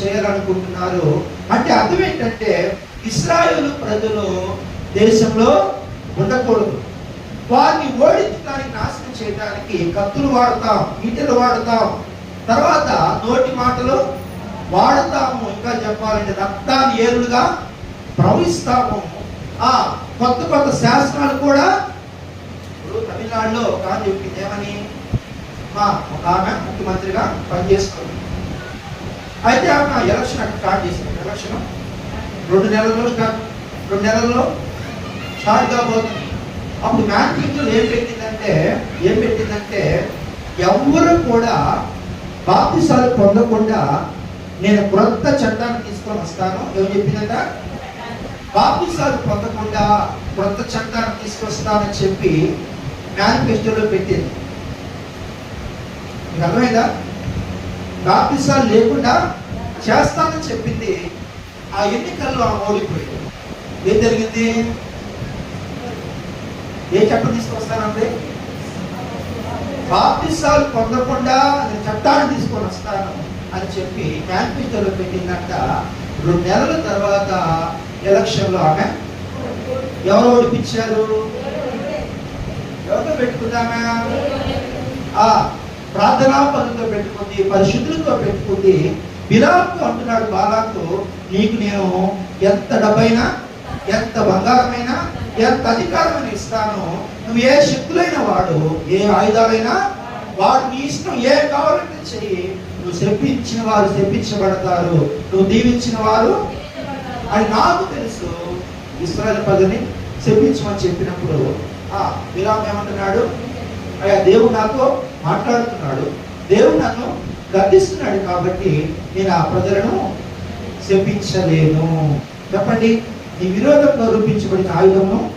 చేయాలనుకుంటున్నారు అంటే అర్థం ఏంటంటే ఇస్రాయేల్ ప్రజలు దేశంలో ఉండకూడదు. వారిని ఓడించడానికి నాశనం చేయడానికి కత్తులు వాడతాం ఈటలు వాడతాం. తర్వాత నోటి మాటలు వాడతాము. ఇంకా చెప్పాలంటే రక్తాన్ని ఏరులుగా ప్రవహిస్తాము ఆ కొత్త కొత్త శాసనాలు కూడా ఇప్పుడు తమిళనాడులో గాంధీ చెప్పింది ఏమని? మా ఒక ఆమె ముఖ్యమంత్రిగా పనిచేస్తుంది. అయితే ఆమె ఎలక్షన్ అక్కడ స్టార్ట్ చేసింది. ఎలక్షన్ రెండు నెలల్లో స్టార్ట్ రెండు నెలల్లో స్టార్ట్ కాబోతుంది. అప్పుడు మేనిఫెస్టోలో ఏం పెట్టిందంటే ఏం పెట్టిందంటే ఎవరు కూడా బాప్తిసాలు పొందకుండా నేను క్రొత్త చట్టాన్ని తీసుకొని వస్తాను. ఏం చెప్పిందట? బాప్తిసాలు పొందకుండా క్రొత్త చట్టాన్ని తీసుకొస్తానని చెప్పి మేనిఫెస్టోలో పెట్టింది. మీకు అర్థమైందా? బాప్తిసాలు లేకుండా చేస్తానని చెప్పింది. ఆ ఎన్నికల్లో ఆమె ఓడిపోయింది. ఏం జరిగింది? ఏ చట్టం తీసుకొస్తానండి? బాప్తిసాలు పొందకుండా నేను చట్టాన్ని తీసుకొని వస్తాను అని చెప్పి మేనిఫెస్టోలో పెట్టిందంట. రెండు నెలల తర్వాత ఎలక్షన్లో ఆమె ఎవరు ఓడిపించారు? ఎవరితో పెట్టుకుందామా? ఆ ప్రార్థనా పనులతో పెట్టుకుంది పరిశుద్ధులతో పెట్టుకుంది. బిలాకు అంటున్నాడు బాలాకు నీకు నేను ఎంత డబ్బైనా ఎంత బంగారమైనా ఎంత అధికారమైన ఇస్తాను నువ్వు ఏ శక్తులైన వాడు ఏ ఆయుధాలైనా వాడు నీ ఇష్టం ఏ కావాలంటే చెయ్యి. నువ్వు శపించిన వారు శపించబడతారు. నువ్వు దీవించిన వారు అని నాకు తెలుసు. ఇస్రాయల్ ప్రజని శపించమని చెప్పినప్పుడు ఆ విరామ్ ఏమంటున్నాడు అయ్యా దేవుడు నాతో మాట్లాడుతున్నాడు. దేవుడు నన్ను గర్దిస్తున్నాడు కాబట్టి నేను ఆ ప్రజలను శపించలేను. చెప్పండి ఈ విరోధంలో రూపించబడిన ఆయుధము